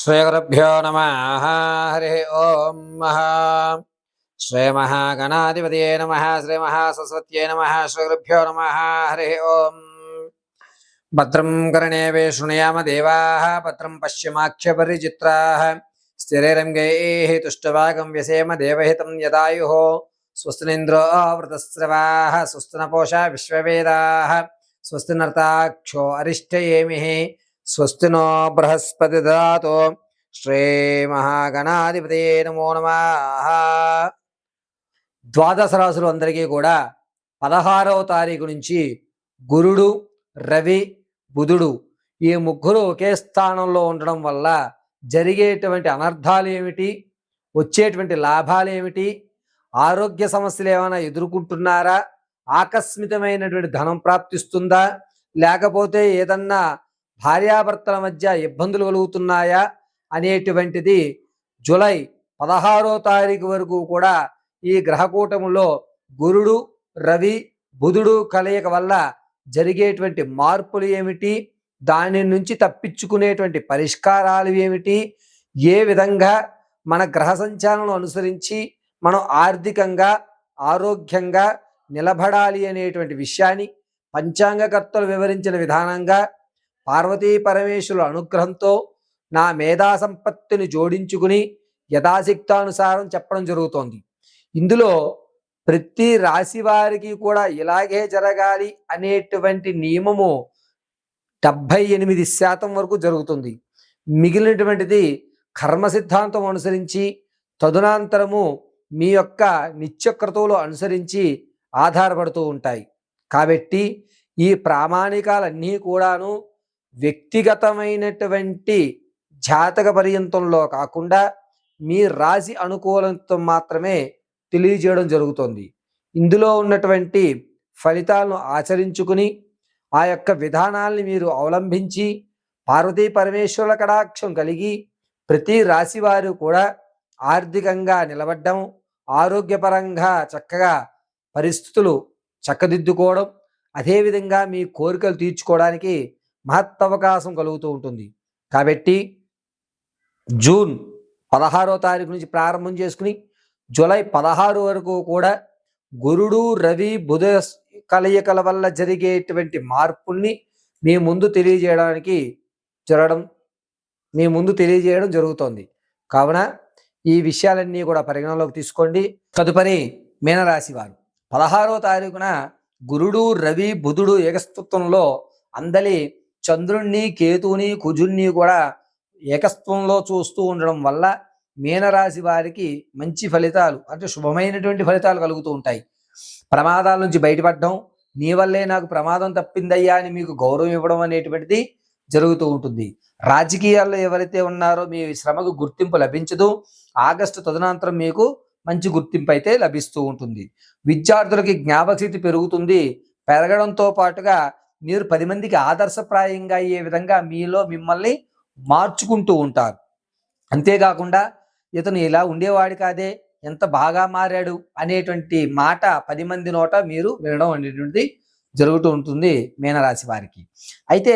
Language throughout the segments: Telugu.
श्रीगुरुभ्यो नमः। हरिः ॐ श्रीमहागणाधिपतये नमः, श्रीमहासरस्वत्यै नमः, श्रीगुरुभ्यो नमः। हरिः ॐ भद्रं कर्णे वे देवाः, भद्रं पश्चिमाख्यपरिचित्राः। स्थिरैरङ्गैः तुष्टवागं व्यसेम देवहितं यदायुः। स्वस्तिनिन्द्रो वृतस्रवाः स्वस्तिनपोषा विश्ववेदाः। स्वस्तिनर्ताक्षो अरिष्टयेमिः। స్వస్తి నో బృహస్పతి దాతో శ్రీమహాగణాధిపతయే నమో నమ ద్వాదశ రాసులు అందరికీ కూడా పదహారవ తారీఖు నుంచి గురుడు రవి బుధుడు ఈ ముగ్గురు ఒకే స్థానంలో ఉండడం వల్ల జరిగేటువంటి అనర్థాలు ఏమిటి? వచ్చేటువంటి లాభాలు ఏమిటి? ఆరోగ్య సమస్యలు ఏమైనా ఎదుర్కొంటున్నారా? ఆకస్మితమైనటువంటి ధనం ప్రాప్తిస్తుందా? లేకపోతే ఏదన్నా భార్యాభర్తల మధ్య ఇబ్బందులు కలుగుతున్నాయా అనేటువంటిది జూలై పదహారో తారీఖు వరకు కూడా ఈ గ్రహకూటములో గురుడు రవి బుధుడు కలయిక వల్ల జరిగేటువంటి మార్పులు ఏమిటి? దాని నుంచి తప్పించుకునేటువంటి పరిష్కారాలు ఏమిటి? ఏ విధంగా మన గ్రహ సంచాలను అనుసరించి మనం ఆర్థికంగా ఆరోగ్యంగా నిలబడాలి అనేటువంటి విషయాన్ని పంచాంగకర్తలు వివరించిన విధానంగా పార్వతీ పరమేశ్వరుల అనుగ్రహంతో నా మేధా సంపత్తిని జోడించుకుని యథాశక్తానుసారం చెప్పడం జరుగుతోంది. ఇందులో ప్రతి రాశి వారికి కూడా ఇలాగే జరగాలి అనేటువంటి నియమము డెబ్భై ఎనిమిది శాతం వరకు జరుగుతుంది. మిగిలినటువంటిది కర్మ సిద్ధాంతం అనుసరించి తదునంతరము మీ యొక్క నిత్యక్రతువులు అనుసరించి ఆధారపడుతూ ఉంటాయి. కాబట్టి ఈ ప్రామాణికాలన్నీ కూడాను వ్యక్తిగతమైనటువంటి జాతక పర్యంతంలో కాకుండా మీ రాశి అనుకూలంతో మాత్రమే తెలియజేయడం జరుగుతుంది. ఇందులో ఉన్నటువంటి ఫలితాలను ఆచరించుకుని ఆ యొక్క విధానాల్ని మీరు అవలంబించి పార్వతీ పరమేశ్వరుల కడాక్షం కలిగి ప్రతి రాశి వారు కూడా ఆర్థికంగా నిలబడ్డం ఆరోగ్యపరంగా చక్కగా పరిస్థితులు చక్కదిద్దుకోవడం అదేవిధంగా మీ కోరికలు తీర్చుకోవడానికి మహత్తవకాశం కలుగుతూ ఉంటుంది. కాబట్టి జూన్ పదహారో తారీఖు నుంచి ప్రారంభం చేసుకుని జూలై పదహారు వరకు కూడా గురుడు రవి బుధ కలయికల వల్ల జరిగేటువంటి మార్పుల్ని మీ ముందు తెలియజేయడానికి జరగడం మీ ముందు తెలియజేయడం జరుగుతోంది. కావున ఈ విషయాలన్నీ కూడా పరిగణలోకి తీసుకోండి. తదుపరి మీనరాశి వారు. పదహారో తారీఖున గురుడు రవి బుధుడు ఏకస్తత్వంలో అందలి చంద్రుణ్ణి కేతువుని కుజుణ్ణి కూడా ఏకత్వంలో చూస్తూ ఉండడం వల్ల మీనరాశి వారికి మంచి ఫలితాలు అంటే శుభమైనటువంటి ఫలితాలు కలుగుతూ ఉంటాయి. ప్రమాదాల నుంచి బయటపడడం నీ వల్లే నాకు ప్రమాదం తప్పిందయ్యా అని మీకు గౌరవం ఇవ్వడం అనేటువంటిది జరుగుతూ ఉంటుంది. రాజకీయాల్లో ఎవరైతే ఉన్నారో మీ శ్రమకు గుర్తింపు లభించదు. ఆగస్టు తదనంతరం మీకు మంచి గుర్తింపు అయితే లభిస్తూ ఉంటుంది. విద్యార్థులకి జ్ఞాపకశక్తి పెరుగుతుంది. పెరగడంతో పాటుగా మీరు పది మందికి ఆదర్శప్రాయంగా అయ్యే విధంగా మీలో మిమ్మల్ని మార్చుకుంటూ ఉంటారు. అంతేకాకుండా ఇతను ఇలా ఉండేవాడు కాదే ఎంత బాగా మారాడు అనేటువంటి మాట పది మంది నోట మీరు వినడం అనేటువంటిది జరుగుతూ ఉంటుంది మీనరాశి వారికి. అయితే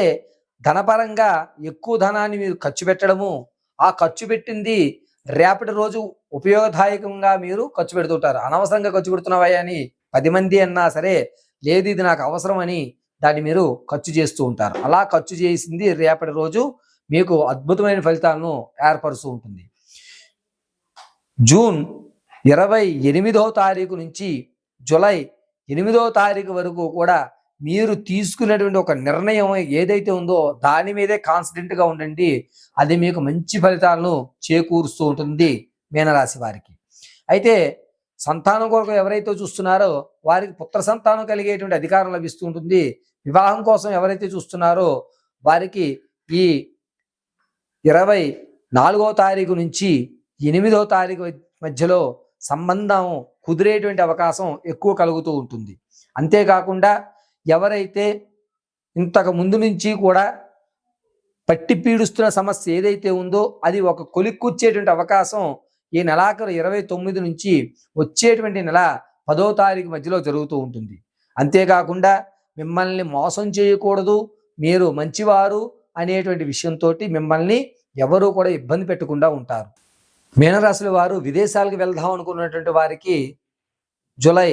ధనపరంగా ఎక్కువ ధనాన్ని మీరు ఖర్చు పెట్టడము ఆ ఖర్చు పెట్టింది రేపటి రోజు ఉపయోగదాయకంగా మీరు ఖర్చు పెడుతుంటారు అనవసరంగా ఖర్చు పెడుతున్నావయ్యా అని పది మంది అన్నా సరే లేదు ఇది నాకు అవసరం అని దాన్ని మీరు ఖర్చు చేస్తూ ఉంటారు. అలా ఖర్చు చేసింది రేపటి రోజు మీకు అద్భుతమైన ఫలితాలను ఏర్పరుస్తూ ఉంటుంది. జూన్ ఇరవై ఎనిమిదవ తారీఖు నుంచి జూలై ఎనిమిదవ తారీఖు వరకు కూడా మీరు తీసుకునేటువంటి ఒక నిర్ణయం ఏదైతే ఉందో దాని మీదే కాన్ఫిడెంట్గా ఉండండి. అది మీకు మంచి ఫలితాలను చేకూరుస్తూ ఉంటుంది మీనరాశి వారికి. అయితే సంతానం కొరకు ఎవరైతే చూస్తున్నారో వారికి పుత్ర సంతానం కలిగేటువంటి అధికారం లభిస్తూ ఉంటుంది. వివాహం కోసం ఎవరైతే చూస్తున్నారో వారికి ఈ ఇరవై నాలుగో తారీఖు నుంచి ఎనిమిదో తారీఖు మధ్యలో సంబంధం కుదిరేటువంటి అవకాశం ఎక్కువ కలుగుతూ ఉంటుంది. అంతేకాకుండా ఎవరైతే ఇంతకు ముందు నుంచి కూడా పట్టి పీడుస్తున్న సమస్య ఏదైతే ఉందో అది ఒక కొలిక్కుచ్చేటువంటి అవకాశం ఈ నెలాఖరు ఇరవై తొమ్మిది నుంచి వచ్చేటువంటి నెల పదో తారీఖు మధ్యలో జరుగుతూ ఉంటుంది. అంతేకాకుండా మిమ్మల్ని మోసం చేయకూడదు మీరు మంచివారు అనేటువంటి విషయంతో మిమ్మల్ని ఎవరూ కూడా ఇబ్బంది పెట్టకుండా ఉంటారు. మీనరాశుల వారు విదేశాలకు వెళ్దాం అనుకున్నటువంటి వారికి జూలై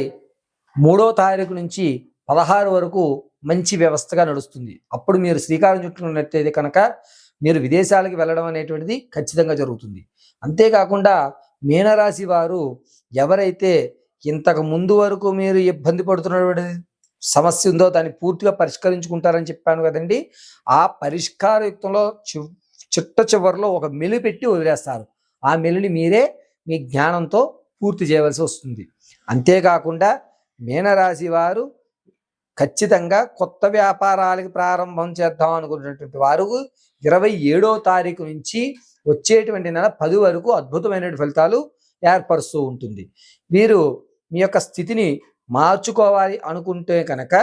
మూడో తారీఖు నుంచి పదహారు వరకు మంచి వ్యవస్థగా నడుస్తుంది. అప్పుడు మీరు శ్రీకారం చుట్టుకున్నట్టయితే కనుక మీరు విదేశాలకు వెళ్ళడం అనేటువంటిది ఖచ్చితంగా జరుగుతుంది. అంతేకాకుండా మీనరాశి వారు ఎవరైతే ఇంతకు ముందు వరకు మీరు ఇబ్బంది పడుతున్నటువంటి సమస్య ఉందో దాన్ని పూర్తిగా పరిష్కరించుకుంటారని చెప్పాను కదండి ఆ పరిష్కారయుక్తంలో చి చిట్ట చివరిలో ఒక మెలి పెట్టి వదిలేస్తారు. ఆ మెలిని మీరే మీ జ్ఞానంతో పూర్తి చేయవలసి వస్తుంది. అంతేకాకుండా మీనరాశి వారు ఖచ్చితంగా కొత్త వ్యాపారాలకి ప్రారంభం చేద్దాం అనుకున్నటువంటి వారు ఇరవై ఏడో తారీఖు నుంచి వచ్చేటువంటి నెల పది వరకు అద్భుతమైన ఫలితాలు ఏర్పరుస్తూ ఉంటుంది. మీరు మీ యొక్క స్థితిని మార్చుకోవాలి అనుకుంటే కనుక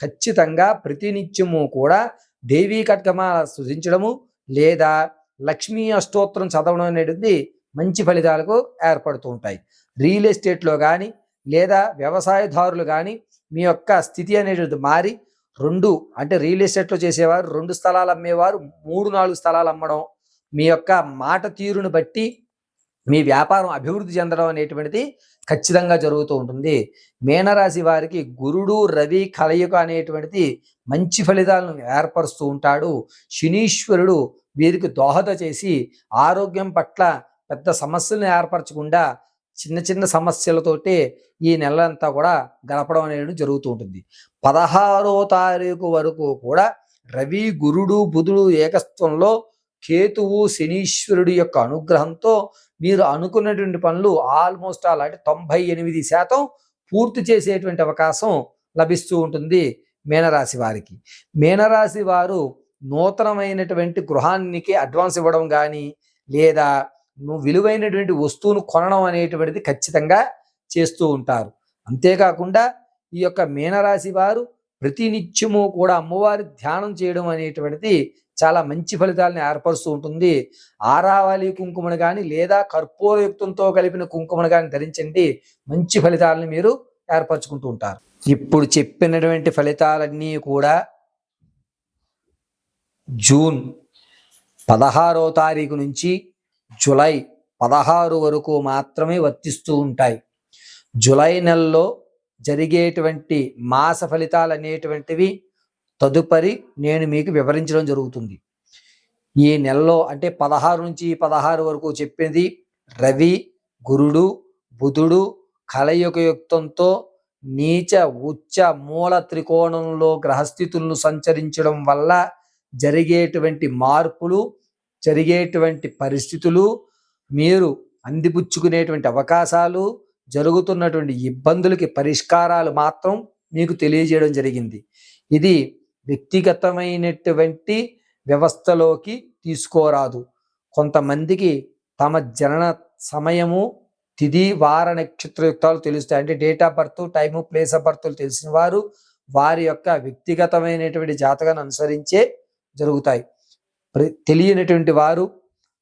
ఖచ్చితంగా ప్రతినిత్యము కూడా దేవీ కట్కమాల సృజించడము లేదా లక్ష్మీ అష్టోత్తరం చదవడం అనేది మంచి ఫలితాలకు ఏర్పడుతూ ఉంటాయి. రియల్ ఎస్టేట్లో కానీ లేదా వ్యవసాయదారులు కానీ మీ యొక్క స్థితి అనేది మారి రెండు అంటే రియల్ ఎస్టేట్లో చేసేవారు రెండు స్థలాలు అమ్మేవారు మూడు నాలుగు స్థలాలు అమ్మడం మీ యొక్క మాట తీరును బట్టి మీ వ్యాపారం అభివృద్ధి చెందడం అనేటువంటిది ఖచ్చితంగా జరుగుతూ ఉంటుంది. మీనరాశి వారికి గురుడు రవి కలయిక అనేటువంటిది మంచి ఫలితాలను ఏర్పరుస్తూ ఉంటాడు. శనీశ్వరుడు వీరికి దోహద చేసి ఆరోగ్యం పట్ల పెద్ద సమస్యలను ఏర్పరచకుండా చిన్న చిన్న సమస్యలతోటి ఈ నెలంతా కూడా గడపడం అనేది జరుగుతూ ఉంటుంది. పదహారో తారీఖు వరకు కూడా రవి గురుడు బుధుడు ఏకత్వంలో కేతువు శనీశ్వరుడి యొక్క అనుగ్రహంతో మీరు అనుకున్నటువంటి పనులు ఆల్మోస్ట్ ఆల్ అంటే తొంభై ఎనిమిది శాతం పూర్తి చేసేటువంటి అవకాశం లభిస్తూ ఉంటుంది మీనరాశి వారికి. మీనరాశి వారు నూతనమైనటువంటి గృహానికి అడ్వాన్స్ ఇవ్వడం కానీ లేదా విలువైనటువంటి వస్తువును కొనడం అనేటువంటిది ఖచ్చితంగా చేస్తూ ఉంటారు. అంతేకాకుండా ఈ యొక్క మీనరాశి వారు ప్రతినిత్యము కూడా అమ్మవారి ధ్యానం చేయడం అనేటువంటిది చాలా మంచి ఫలితాలను ఏర్పరుస్తూ ఉంటుంది. ఆరావళి కుంకుమను కానీ లేదా కర్పూరయుక్తంతో కలిపిన కుంకుమను కానీ ధరించండి. మంచి ఫలితాలను మీరు ఏర్పరచుకుంటూ ఉంటారు. ఇప్పుడు చెప్పినటువంటి ఫలితాలన్నీ కూడా జూన్ పదహారో తారీఖు నుంచి జులై పదహారు వరకు మాత్రమే వర్తిస్తూ ఉంటాయి. జులై నెలలో జరిగేటువంటి మాస ఫలితాలు అనేటువంటివి తదుపరి నేను మీకు వివరించడం జరుగుతుంది. ఈ నెలలో అంటే పదహారు నుంచి పదహారు వరకు చెప్పింది రవి గురుడు బుధుడు కలయుగయుక్తంతో నీచ ఉచ్చ మూల త్రికోణంలో గ్రహస్థితులను సంచరించడం వల్ల జరిగేటువంటి మార్పులు జరిగేటువంటి పరిస్థితులు మీరు అందిపుచ్చుకునేటువంటి అవకాశాలు జరుగుతున్నటువంటి ఇబ్బందులకి పరిష్కారాలు మాత్రం మీకు తెలియజేయడం జరిగింది. ఇది వ్యక్తిగతమైనటువంటి వ్యవస్థలోకి తీసుకోరాదు. కొంతమందికి తమ జనన సమయము తిది వార నక్షత్రయుక్తాలు తెలుస్తాయి. అంటే date of birth time place of birth తెలిసిన వారు వారి యొక్క వ్యక్తిగతమైనటువంటి జాతకాన్ని అనుసరించే జరుగుతాయి. ప్ర- తెలియనటువంటి వారు